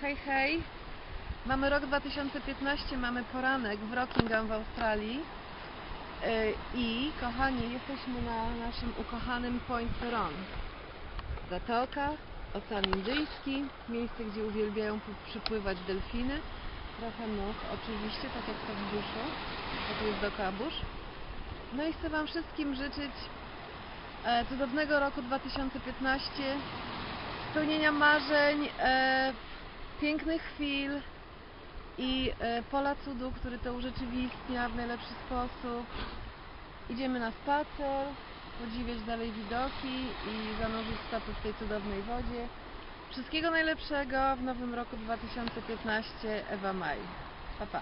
Hej, hej. Mamy rok 2015, mamy poranek w Rockingham w Australii. Yy, I kochani, jesteśmy na naszym ukochanym Point Peron. Zatoka, Ocean Indyjski, miejsce, gdzie uwielbiają przypływać delfiny. Trochę much, oczywiście, tak jak to w buszu, tu jest dookoła burz. No i chcę Wam wszystkim życzyć e, cudownego roku 2015, spełnienia marzeń, e, pięknych chwil i e, pola cudu, który to urzeczywistnia w najlepszy sposób. Idziemy na spacer, podziwiać dalej widoki i zanurzyć stopy w tej cudownej wodzie. Wszystkiego najlepszego w nowym roku 2015. Ewa Maj. Pa, pa.